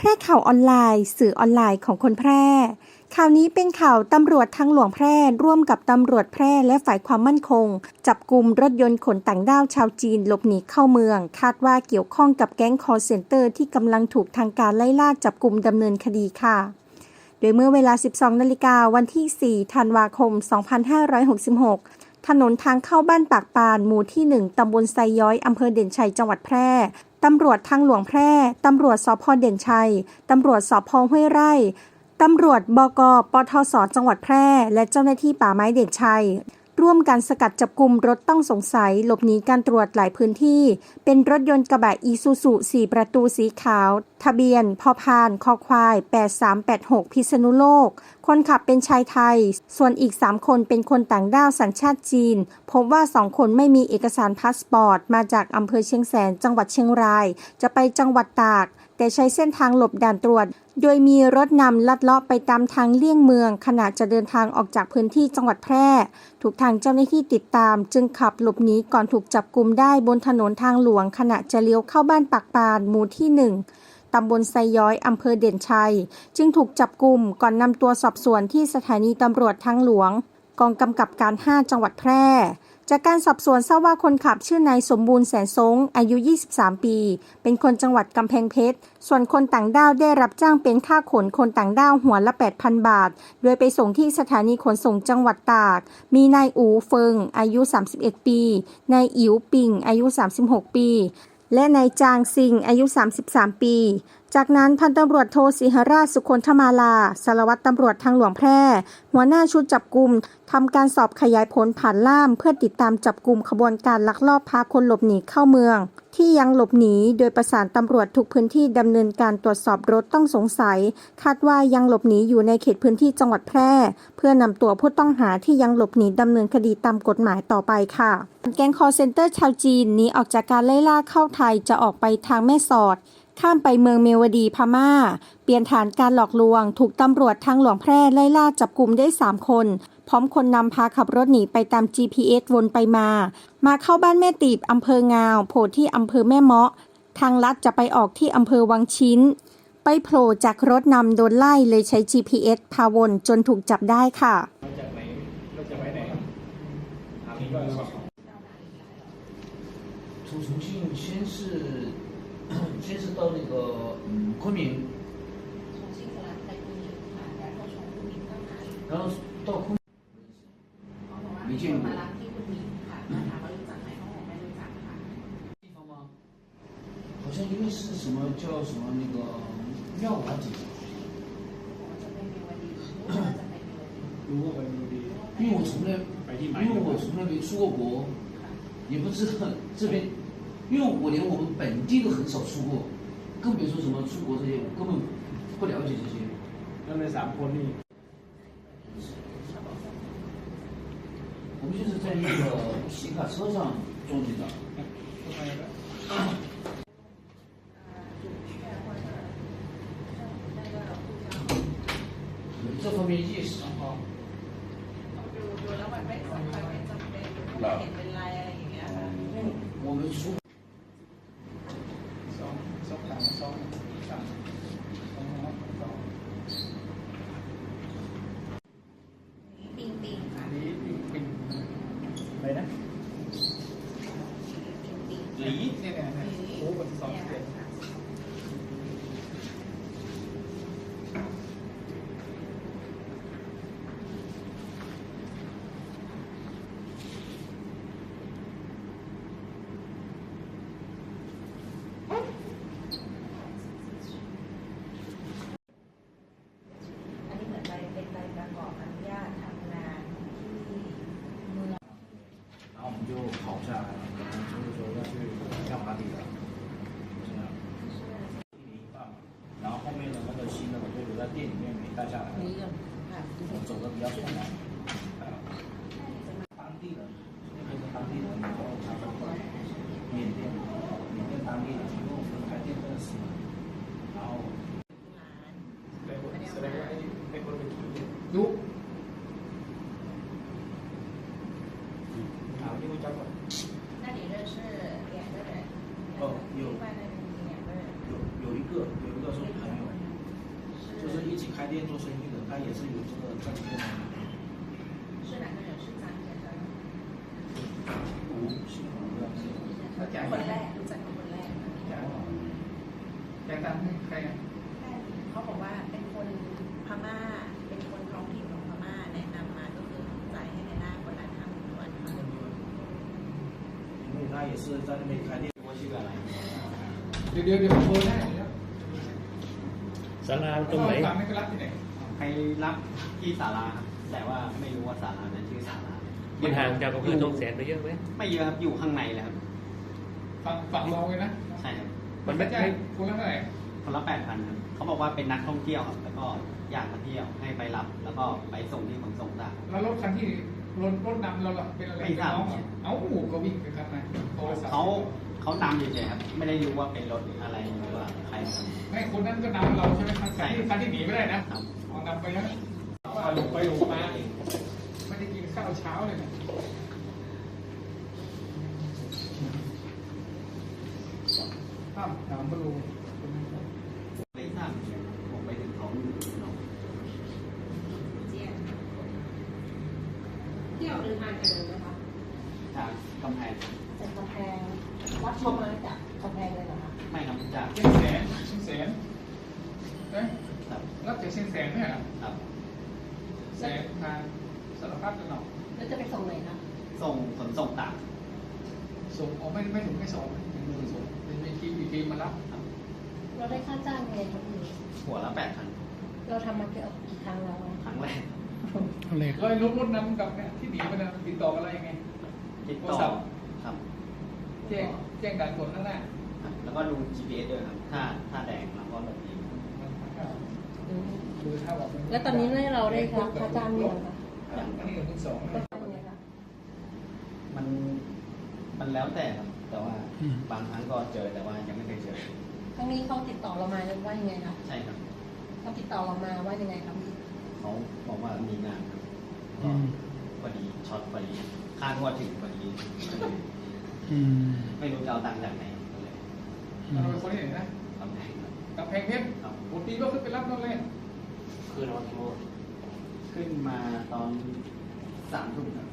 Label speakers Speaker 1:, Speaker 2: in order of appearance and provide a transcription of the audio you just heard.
Speaker 1: แพร่ข่าวออนไลน์ สื่อออนไลน์ของคนแพร่ ข่าวนี้เป็นข่าวตำรวจทางหลวงแพร่ ร่วมกับตำรวจแพร่และฝ่ายความมั่นคง จับกลุ่มรถยนต์ขนต่างด้าวชาวจีนหลบหนีเข้าเมือง คาดว่าเกี่ยวข้องกับแก๊งคอร์เซนเตอร์ที่กำลังถูกทางการไล่ล่าจับกลุ่มดำเนินคดีค่ะ โดยเมื่อเวลา 12 นาฬิกาวันที่ 4 ธันวาคม 2566ถนนทางเข้าบ้านปากปาน หมู่ที่ 1 ตำบลไซย้อย อำเภอเด่นชัย จังหวัดแพร่ ตำรวจทางหลวงแพร่ ตำรวจสพเด่นชัย ตำรวจสพห้วยไร่ ตำรวจบกปทศจังหวัดแพร่ และเจ้าหน้าที่ป่าไม้เด่นชัย ร่วมกันสกัดจับกลุ่มรถต้องสงสัย หลบหนีการตรวจหลายพื้นที่ เป็นรถยนต์กระบะอีซูซู4ประตูสีขาว ทะเบียนพอพานคอควาย 8386 พิษณุโลก คนขับเป็นชายไทย ส่วนอีก 3 คนเป็นคนต่างด้าวสัญชาติจีน พบว่า 2 คนไม่มีเอกสารพาสปอร์ต มาจากอำเภอเชียงแสน จังหวัดเชียงราย จะไปจังหวัดตาก แต่ใช้เส้นทางหลบด่านตรวจ โดยมีรถนำลัดเลาะไปตามทางเลี่ยงเมือง ขณะจะเดินทางออกจากพื้นที่จังหวัดแพร่ ถูกทางเจ้าหน้าที่ติดตาม จึงขับหลบหนีก่อนถูกจับกลุมได้บนถนนทางหลวง ขณะจะเลี้ยวเข้าบ้านปากปานหมู่ที่หนึ่งตำบลไซย้อย อำเภอเด่นชัย จึงถูกจับกลุ่มก่อนนำตัวสอบสวนที่สถานีตำรวจทางหลวง กองกำกับการ 5 จังหวัดแพร่ จากการสอบสวนทราบว่าคนขับชื่อนายสมบูรณ์แสนสงอายุ 23 ปี เป็นคนจังหวัดกำแพงเพชร ส่วนคนต่างด้าวได้รับจ้างเป็นค่าขนคนต่างด้าวหัวละ 8,000 บาท โดยไปส่งที่สถานีขนส่งจังหวัดตาก มีนายอูเฟิง อายุ 31 ปี นายอิ๋วปิง อายุ 36 ปี และนายจางซิง อายุ 33 ปี จากนั้นพันตำรวจโทสิหราชสุคนธมาลาสารวัตรตำรวจทางหลวงแพร่ หัวหน้าชุดจับกลุ่มทำการสอบขยายผลผ่านล่ามเพื่อติดตามจับกลุ่มขบวนการลักลอบพาคนหลบหนีเข้าเมือง ที่ยังหลบหนีโดยประสานตำรวจทุกพื้นที่ดำเนินการตรวจสอบรถต้องสงสัย คาดว่ายังหลบหนีอยู่ในเขตพื้นที่จังหวัดแพร่ เพื่อนำตัวผู้ต้องหาที่ยังหลบหนีดำเนินคดีตามกฎหมายต่อไปค่ะแก๊งคอร์เซนเตอร์ชาวจีนหนีออกจากการไล่ล่าเข้าไทยจะออกไปทางแม่สอด ข้ามไปเมืองเมวดีพม่า เปลี่ยนฐานการหลอกลวง ถูกตำรวจทางหลวงแพร่ไล่ล่าจับกลุ่มได้ 3 คน พร้อมคนนำพาขับรถหนีไปตาม GPS วนไปมา มาเข้าบ้านแม่ตีบอำเภองาว โผล่ที่อำเภอแม่เมาะ ทางลัดจะไปออกที่อำเภอวังชิ้น ไปโผล่จากรถนำโดนไล่เลยใช้ GPS พาวนจนถูกจับได้ค่ะ
Speaker 2: มาจากไหนเราจะไปไหนถามนี้ก็สอบ
Speaker 3: 从重庆先是 先是到那个嗯昆明，
Speaker 4: 再，然后从昆明到哪里？
Speaker 3: 然后到昆
Speaker 4: 明，
Speaker 3: 没见过。地方吗？好像因为是什么叫什么那个妙华姐。因为我从来，因为我从来没出过国，也不知道这边。因为我连我们本地都很少出过，更别说什么出国这些，我根本不了解这些。
Speaker 2: 那没啥经历。
Speaker 3: 我们就是在那个皮卡车上做的。这方面意识
Speaker 4: 哈。那。
Speaker 3: 我们出。新的，我就留在店里面没带下来。我走的比较困难。嗯、当地的，就是当地的，然后他说缅甸，缅甸当地的，因为我开店认识嘛，然后。有。店做生意的，他也是有这个证件的。
Speaker 4: 是哪个人是张先生
Speaker 3: 吴姓吴的，
Speaker 4: คนแรกรู้จักกับคนแรก
Speaker 2: แจกตังค์ให้ใครอ่ะ
Speaker 4: เขาบอกว่าเป็นคนพม่า เป็นคนท้องถิ่นของพม่าแนะนำมาก็คือจ่ายให้ในหน้าคนละห้าหมื่นหยวนค่ะ
Speaker 3: 因为他也是在那边开店。
Speaker 5: ว่าชื่ออะไร
Speaker 2: เดี๋ยวเดี๋ยวเดี๋ยวผมโทรให้เดี๋ยว
Speaker 6: ศาลาตรงไหน
Speaker 2: ฟังไม่ก็รับที่ไหน
Speaker 5: ใครรับที่ศาลาครับแต่ว่าไม่รู้ว่าศาลานั้นชื่อศาลา
Speaker 6: มันห่างจากอำเภอหนองแสนไปเยอะไหม
Speaker 5: ไม่เยอะครับอยู่ข้างในเลยครับ
Speaker 2: ฟังฝั่งเราเลยนะ
Speaker 5: ใช่ครับ
Speaker 6: มันไม่
Speaker 2: จ้า
Speaker 6: ไม่
Speaker 2: คนละเท่าไหร่
Speaker 5: คนละแปดพันครับเขาบอกว่าเป็นนักท่องเที่ยวครับแล้วก็อยากมาเที่ยวให้ไปรับ แล้วก็ไปส่งที่ขนส่งได้
Speaker 2: แล้วรถคันที่รถรถนำเราล่ะเป็นอะไร
Speaker 5: ไม่
Speaker 2: เป็น
Speaker 5: ทราบ
Speaker 2: น้องเหรอเอ้าหมูก็วิ่งไปคันไหนโทรศัพท์
Speaker 5: เขา เขานำเฉยๆครับไม่ได้รู้ว่าเป็นรถอะไรหรือว่าใครครับ
Speaker 2: ไม่คนนั้นก็นำเราใช่ไหมคันที่คันที่หนีไม่ได้นะครับเอานำไปแล้วว่าหลงไปหลงมาอีกไม่ได้กินข้าวเช้าเลยนะข้ามถามบรูคนนั้นครับ
Speaker 5: ไม่ทราบเหมือนกันผมไปถึงเขาอยู่เนาะ
Speaker 4: เจียน
Speaker 7: ที่เราเดินทางกันเลยนะคะ
Speaker 5: จากกำแพง
Speaker 7: จากกำแพงวัดชมมาจากกำแพงเลยเหรอคะ
Speaker 5: ไม่ครับจาก
Speaker 2: เชียงแสนเชียงแสนเอ๊ะ
Speaker 5: ครับ
Speaker 2: รับจากเชียงแสนเนี่ยเหรอ
Speaker 5: ครับ
Speaker 2: แสนทางสารพัดกันหรอก
Speaker 7: แล้วจะไปส่งไหนคะ
Speaker 5: ส่งขนส่งต่าง
Speaker 2: ส่งออกไม่ไม่ถึงไม่ส่งถึงมือส่งเป็นมีทีมอีกทีมมารับ
Speaker 7: เราได้ค่าจ้างไงครับพี่
Speaker 5: หัวละแปดพัน
Speaker 7: เราทำมาเกี่ยวกี่ครั้งแล้วอะ
Speaker 5: ครั้งแรก
Speaker 2: แล้วไอ้รถรถนั้นกับเนี่ยที่หนีไปเนี่ยติดต่อกันอะไรยังไง
Speaker 5: ติดต่อ
Speaker 2: โทรศัพท์
Speaker 5: ครับ
Speaker 2: แจ้งแจ้งด่านตรวจข้างหน้า
Speaker 5: ครับแล้วก็ดู GPS ด้วยครับ ถ้าถ้าแดงเราก็หลบหนี
Speaker 7: อืม
Speaker 2: คือถ้าบอก
Speaker 7: แล้วตอนนี้เนี่ยเราได้รับค่าจ้างหรือยังคะ
Speaker 2: อันนี้กับมือสอง
Speaker 7: ค่าจ้างยังไงคะ
Speaker 5: มันมันแล้วแต่ครับ แต่ว่าบางครั้งก็เจอแต่ว่ายังไม่เคยเจอ
Speaker 7: ครั้งนี้เขาติดต่อเรามาว่ายังไงคะ
Speaker 5: ใช่ครับ
Speaker 7: เขาติดต่อเรามาว่ายังไงครับพี่
Speaker 5: เขาบอกว่ามีงานครับก็พอดีช็อตพอดี คาดว่าถึงพอดีไม่รู้จะเอาตังค์จากไหนก็เลย
Speaker 2: เราเป็นคนที่ไหนนะ
Speaker 5: ทำแดงครับ
Speaker 2: กำแพงเพชร
Speaker 5: ครับ
Speaker 2: ปกติก็ขึ้นไปรับนั่นเลย
Speaker 6: คืนวันกี่โมง
Speaker 5: ขึ้นมาตอนสามทุ่มครับ